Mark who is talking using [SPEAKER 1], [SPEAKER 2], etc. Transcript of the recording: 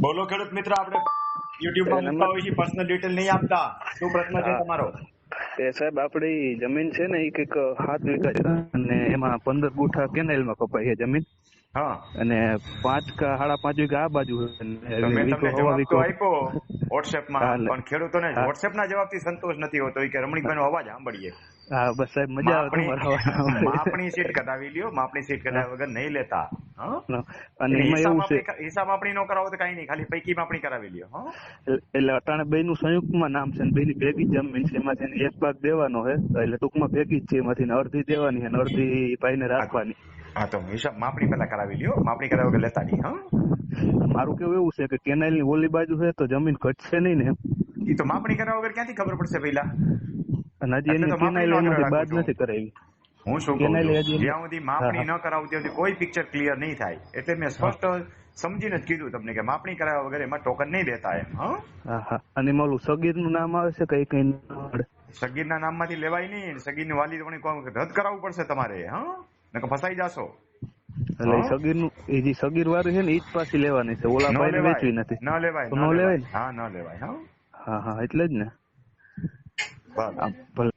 [SPEAKER 1] બોલો ખેડૂત મિત્ર આપણે
[SPEAKER 2] યુટ્યુબમાં
[SPEAKER 1] મૂકતા હોય છે પર્સનલ ડિટેલ નહીં આપતા. શું પ્રશ્ન છે તમારો?
[SPEAKER 2] એ સાહેબ આપણી જમીન છે ને એ કંઈક સાત વીઘા છે અને એમાં પંદર ગુઠા કેનાલમાં કપાઈ છે જમીન.
[SPEAKER 1] હા.
[SPEAKER 2] અને પાંચ કા સાડા પાંચ વીઘા આ બાજુ
[SPEAKER 1] મેં આપ્યો
[SPEAKER 2] વોટ્સએપમાં
[SPEAKER 1] પણ ખેડૂતોને. વોટ્સએપ ના જવાબથી સંતોષ નથી હોતો. કે રમણીકભાઈ નો અવાજ સાંભળીએ.
[SPEAKER 2] હા બસ સાહેબ મજા આવે તમારા
[SPEAKER 1] માપણી સીટ કઢાવી લ્યો માપણી સીટ કઢાવ્યા વગર નહીં લેતા?
[SPEAKER 2] અને એમાં એવું છે
[SPEAKER 1] હિસાબ માપણી નો કરાવો તો કઈ નહીં. ખાલી પૈકી માપણી કરાવી લ્યો
[SPEAKER 2] એટલે અટાણે બે નું સંયુક્તમાં નામ છે બે ની ભેગી જમીન છે. એમાંથી એક ભાગ દેવાનો છે. એટલે ટૂંકમાં ભેગી જ છે. એમાંથી અડધી દેવાની અને અડધી ભાઈને રાખવાની.
[SPEAKER 1] હા તો હિસાબ માપણી પેલા કરાવી લ્યો. માપણી વગર લેતા નહીં હા.
[SPEAKER 2] મારું કેવું એવું છે કે કેનાલની ઓલી બાજુ છે તો જમીન ઘટશે નહીં ને
[SPEAKER 1] એ તો માપણી કરાવ્યા વગર ક્યાંથી ખબર પડશે પેલા
[SPEAKER 2] અને હજી એની કેનાલ બાદ નથી કરાવી.
[SPEAKER 1] હું શું કહું જ્યાં સુધી માપણી ન કરાવું ત્યાં સુધી કોઈ પિક્ચર ક્લિયર નહીં થાય. એટલે મેં સ્પષ્ટ સમજીને જ કીધું તમને કે માપણી કરાવ્યા વગર એમાં ટોકન નહીં દેતા એમ હા?
[SPEAKER 2] અને મોલું સગીરનું નામ આવે છે કઈ કઈ
[SPEAKER 1] ના નામમાંથી લેવાય નહીં સગીરની વાલી પણ રદ કરાવવું પડશે તમારે હા? નકર ફસાઈ જાશો.
[SPEAKER 2] એટલે. સગીરનું એ જે સગીર વાળી છે ને એ જ પાછી લેવાની છે. ઓલા ભાઈ વેચવી નથી.
[SPEAKER 1] ન લેવાય ન
[SPEAKER 2] ન લેવાય.
[SPEAKER 1] હા ન લેવાય હા?
[SPEAKER 2] હા હા એટલે જ ને. ભલે.